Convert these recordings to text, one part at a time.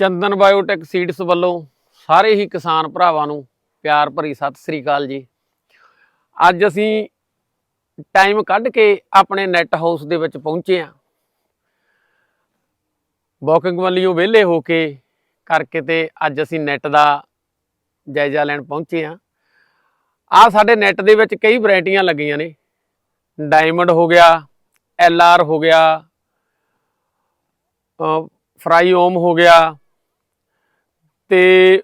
ਚੰਦਨ Biotech seeds ਵੱਲੋਂ ਸਾਰੇ ਹੀ ਕਿਸਾਨ ਭਰਾਵਾਂ ਨੂੰ ਪਿਆਰ ਭਰੀ ਸਤਿ ਸ੍ਰੀ ਅਕਾਲ ਜੀ। ਅੱਜ ਅਸੀਂ ਟਾਈਮ ਕੱਢ ਕੇ ਆਪਣੇ ਨੈਟ ਹਾਊਸ ਦੇ ਵਿੱਚ ਪਹੁੰਚੇ ਆ ਵਾਕਿੰਗ ਵੱਲੋਂ ਵਿਹਲੇ ਹੋ ਕੇ ਕਰਕੇ ਤੇ ਅੱਜ ਅਸੀਂ ਨੈਟ ਦਾ ਜਾਇਜ਼ਾ ਲੈਣ ਪਹੁੰਚੇ ਆ ਆ ਸਾਡੇ ਨੈਟ ਦੇ ਵਿੱਚ ਕਈ ਵੈਰਾਈਟੀਆਂ ਲੱਗੀਆਂ ਨੇ। ਡਾਇਮੰਡ ਹੋ ਗਿਆ ਐਲ ਆਰ ਹੋ ਗਿਆ ਫਰਾਈਓਮ ਹੋ ਗਿਆ ਤੇ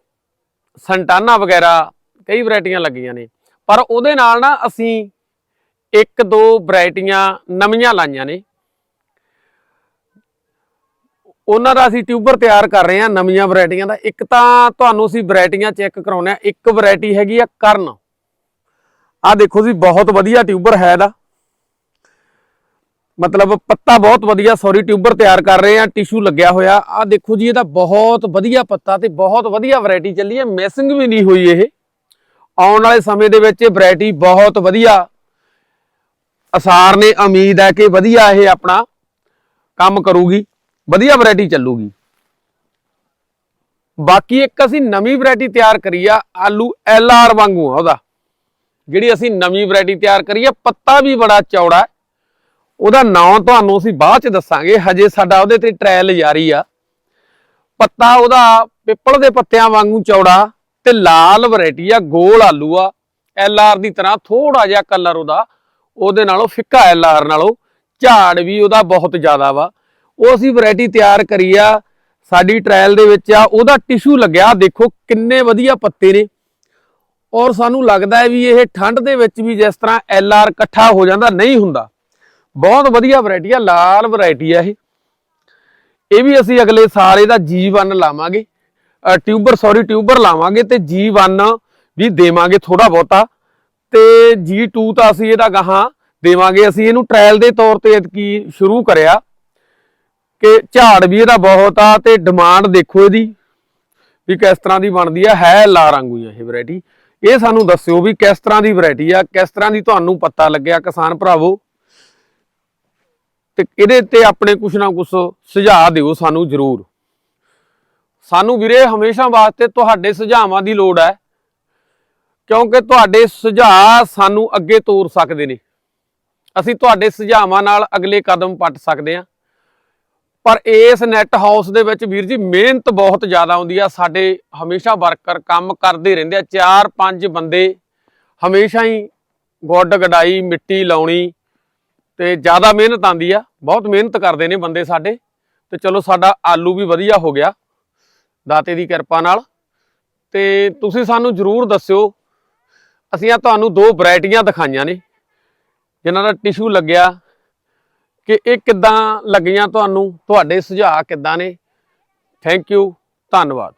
ਸੰਟਾਨਾ ਵਗੈਰਾ ਕਈ ਵੈਰਾਈਟੀਆਂ ਲੱਗੀਆਂ ਨੇ। ਪਰ ਉਹਦੇ ਨਾਲ ਨਾ ਅਸੀਂ ਇੱਕ ਦੋ ਵੈਰਾਈਟੀਆਂ ਨਵੀਆਂ ਲਾਈਆਂ ਨੇ। ਉਹਨਾਂ ਦਾ ਅਸੀਂ ਟਿਊਬਰ ਤਿਆਰ ਕਰ ਰਹੇ ਹਾਂ ਨਵੀਆਂ ਵੈਰਾਈਟੀਆਂ ਦਾ। ਇੱਕ ਤਾਂ ਤੁਹਾਨੂੰ ਅਸੀਂ ਵੈਰਾਈਟੀਆਂ ਚੈੱਕ ਕਰਾਉਣੇ ਆ ਇੱਕ ਵੈਰਾਈਟੀ ਹੈਗੀ ਆ ਕਰਨ। ਆ ਦੇਖੋ ਜੀ, ਬਹੁਤ ਵਧੀਆ ਟਿਊਬਰ ਹੈ ਇਹਦਾ। ਮਤਲਬ ਪੱਤਾ ਬਹੁਤ ਵਧੀਆ ਸੌਰੀ ਟਿਊਬਰ ਤਿਆਰ ਕਰ ਰਹੇ ਆ ਟਿਸ਼ੂ ਲੱਗਿਆ ਹੋਇਆ। ਆ ਦੇਖੋ ਜੀ, ਇਹਦਾ ਬਹੁਤ ਵਧੀਆ ਪੱਤਾ ਤੇ ਬਹੁਤ ਵਧੀਆ ਵੈਰਾਈਟੀ ਚੱਲੀ ਹੈ ਮਿਸਿੰਗ ਵੀ ਨਹੀਂ ਹੋਈ ਇਹ। ਆਉਣ ਵਾਲੇ ਸਮੇਂ ਦੇ ਵਿੱਚ ਇਹ ਵੈਰਾਈਟੀ ਬਹੁਤ ਵਧੀਆ। ਅਸਾਰ ਨੇ ਉਮੀਦ ਹੈ ਕਿ ਵਧੀਆ ਇਹ ਆਪਣਾ ਕੰਮ ਕਰੂਗੀ, ਵਧੀਆ ਵੈਰਾਈਟੀ ਚੱਲੂਗੀ। ਬਾਕੀ ਇੱਕ ਅਸੀਂ ਨਵੀਂ ਵੈਰਾਈਟੀ ਤਿਆਰ ਕਰੀ ਆ, ਆਲੂ ਐਲ ਆਰ ਵਾਂਗੂ ਆ ਉਹਦਾ। ਜਿਹੜੀ ਅਸੀਂ ਨਵੀਂ ਵੈਰਾਈਟੀ ਤਿਆਰ ਕਰੀ ਆ, ਪੱਤਾ ਵੀ ਬੜਾ ਚੌੜਾ ਹੈ। ਉਹਦਾ ਨਾਮ ਤੁਹਾਨੂੰ ਅਸੀਂ ਬਾਅਦ ਚ ਦੱਸਾਂਗੇ। ਹਜੇ ਸਾਡਾ ਉਹਦੇ ਤੇ ਟ੍ਰਾਇਲ ਜਾਰੀ ਆ। ਪੱਤਾ ਉਹਦਾ ਪਿੱਪਲ ਦੇ ਪੱਤਿਆਂ ਵਾਂਗੂ ਚੌੜਾ ਤੇ ਲਾਲ ਵੈਰਾਈਟੀ ਆ, ਗੋਲ ਆਲੂ ਆ। ਐਲ ਆਰ ਦੀ ਤਰ੍ਹਾਂ ਥੋੜਾ ਜਿਹਾ ਕਲਰ ਉਹਦਾ। ਉਹਦੇ ਨਾਲੋਂ ਫਿੱਕਾ ਐਲ ਆਰ ਨਾਲੋਂ। ਝਾੜ ਵੀ ਉਹਦਾ ਬਹੁਤ ਜ਼ਿਆਦਾ ਵਾ। ਉਹ ਅਸੀਂ ਵੈਰਾਈਟੀ ਤਿਆਰ ਕਰੀ ਆ। ਸਾਡੀ ਟ੍ਰਾਇਲ ਦੇ ਵਿੱਚ ਆ। ਉਹਦਾ ਟਿਸ਼ੂ ਲੱਗਿਆ। ਦੇਖੋ ਕਿੰਨੇ ਵਧੀਆ ਪੱਤੇ ਨੇ। ਔਰ ਸਾਨੂੰ ਲੱਗਦਾ ਹੈ ਵੀ ਇਹ ਠੰਡ ਦੇ ਵਿੱਚ ਵੀ ਜਿਸ ਤਰ੍ਹਾਂ ਐਲ ਆਰ ਇਕੱਠਾ ਹੋ ਜਾਂਦਾ, ਨਹੀਂ ਹੁੰਦਾ। ਬਹੁਤ ਵਧੀਆ ਵੈਰਾਈਟੀ ਆ, ਲਾਲ ਵੈਰਾਈਟੀ ਆ ਇਹ। ਇਹ ਵੀ ਅਸੀਂ ਅਗਲੇ ਸਾਲ ਇਹਦਾ G1 ਲਾਵਾਂਗੇ। ਟਿਊਬਰ ਸੌਰੀ ਟਿਊਬਰ ਲਾਵਾਂਗੇ ਤੇ G1 ਵੀ ਦੇਵਾਂਗੇ ਥੋੜਾ ਬਹੁਤਾ। ਤੇ G2 ਤਾਂ ਅਸੀਂ ਇਹਦਾ ਗਾਹਾਂ ਦੇਵਾਂਗੇ। ਅਸੀਂ ਇਹਨੂੰ ਟ੍ਰਾਇਲ ਦੇ ਤੌਰ ਤੇ ਕੀ ਸ਼ੁਰੂ ਕਰਿਆ ਕਿ ਝਾੜ ਵੀ ਇਹਦਾ ਬਹੁਤ ਆ ਤੇ ਡਿਮਾਂਡ ਦੇਖੋ ਇਹਦੀ ਵੀ ਕਿਸ ਤਰ੍ਹਾਂ ਦੀ ਬਣਦੀ ਆ। ਹੈ ਲਾ ਰੰਗੂ ਆ ਇਹ ਵੈਰਾਈਟੀ ਇਹ ਸਾਨੂੰ ਦੱਸਿਓ ਵੀ ਕਿਸ ਤਰ੍ਹਾਂ ਦੀ ਵੈਰਾਈਟੀ ਆ, ਕਿਸ ਤਰ੍ਹਾਂ ਦੀ ਤੁਹਾਨੂੰ ਪਤਾ ਲੱਗਿਆ ਕਿਸਾਨ ਭਰਾਵੋ। ਤੇ ਇਹਦੇ ਤੇ ਆਪਣੇ ਕੁਛ ਨਾ ਕੁਛ ਸੁਝਾਅ ਦਿਓ ਸਾਨੂੰ ਜ਼ਰੂਰ। ਸਾਨੂੰ ਵੀਰੇ ਹਮੇਸ਼ਾ ਵਾਸਤੇ ਤੁਹਾਡੇ ਸੁਝਾਵਾਂ ਦੀ ਲੋੜ ਹੈ, ਕਿਉਂਕਿ ਤੁਹਾਡੇ ਸੁਝਾਅ ਸਾਨੂੰ ਅੱਗੇ ਤੋਰ ਸਕਦੇ ਨੇ। ਅਸੀਂ ਤੁਹਾਡੇ ਸੁਝਾਵਾਂ ਨਾਲ ਅਗਲੇ ਕਦਮ ਪੱਟ ਸਕਦੇ ਹਾਂ। ਪਰ ਇਸ ਨੈਟ ਹਾਊਸ ਦੇ ਵਿੱਚ ਵੀਰ ਜੀ ਮਿਹਨਤ ਬਹੁਤ ਜ਼ਿਆਦਾ ਆਉਂਦੀ ਆ, ਸਾਡੇ ਹਮੇਸ਼ਾ ਵਰਕਰ ਕੰਮ ਕਰਦੇ ਰਹਿੰਦੇ ਆ, ਚਾਰ ਪੰਜ ਬੰਦੇ ਹਮੇਸ਼ਾ ਹੀ ਗੁੱਡ ਗਡਾਈ ਮਿੱਟੀ ਲਾਉਣੀ ਤੇ ਜ਼ਿਆਦਾ ਮਿਹਨਤ ਆਂਦੀ ਆ, ਬਹੁਤ ਮਿਹਨਤ ਕਰਦੇ ਨੇ ਬੰਦੇ ਸਾਡੇ। ਤੇ ਚਲੋ ਸਾਡਾ ਆਲੂ ਵੀ ਵਧੀਆ ਹੋ ਗਿਆ, ਦਾਤੇ ਦੀ ਕਿਰਪਾ ਨਾਲ। ਤੇ ਤੁਸੀਂ ਸਾਨੂੰ ਜਰੂਰ ਦੱਸਿਓ, ਅਸੀਂ ਆ ਤੁਹਾਨੂੰ ਦੋ ਵੈਰਾਈਟੀਆਂ ਦਿਖਾਈਆਂ ਨੇ, ਜਿਨ੍ਹਾਂ ਦਾ ਟਿਸ਼ੂ ਲੱਗਿਆ ਕਿ ਇਹ ਕਿੱਦਾਂ ਲੱਗੀਆਂ ਤੁਹਾਨੂੰ, ਤੁਹਾਡੇ ਸੁਝਾਅ ਕਿੱਦਾਂ ਨੇ। ਥੈਂਕ ਯੂ ਧੰਨਵਾਦ।